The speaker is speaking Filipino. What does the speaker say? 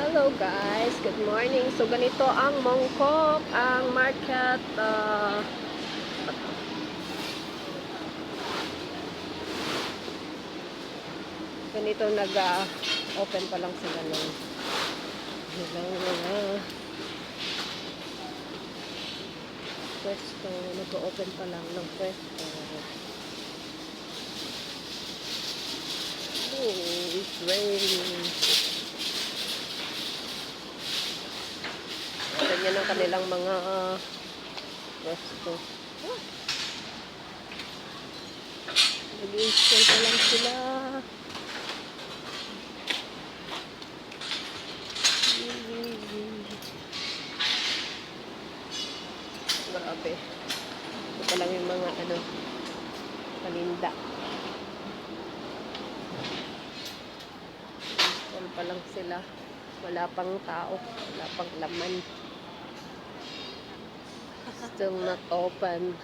Hello guys, good morning. So ganito ang Mongkok, ang market uh, ganito nag-open pa lang sila ng mga pwesto. Nag-open pa lang ng pwesto. Oh, it's raining. Ganyan ang kanilang mga uh, pwesto. Oh. Nag-install pa lang sila. Grabe. Ito pa lang yung mga ano, paninda. Install pa lang sila. Wala pang tao. Wala pang laman. Still not open.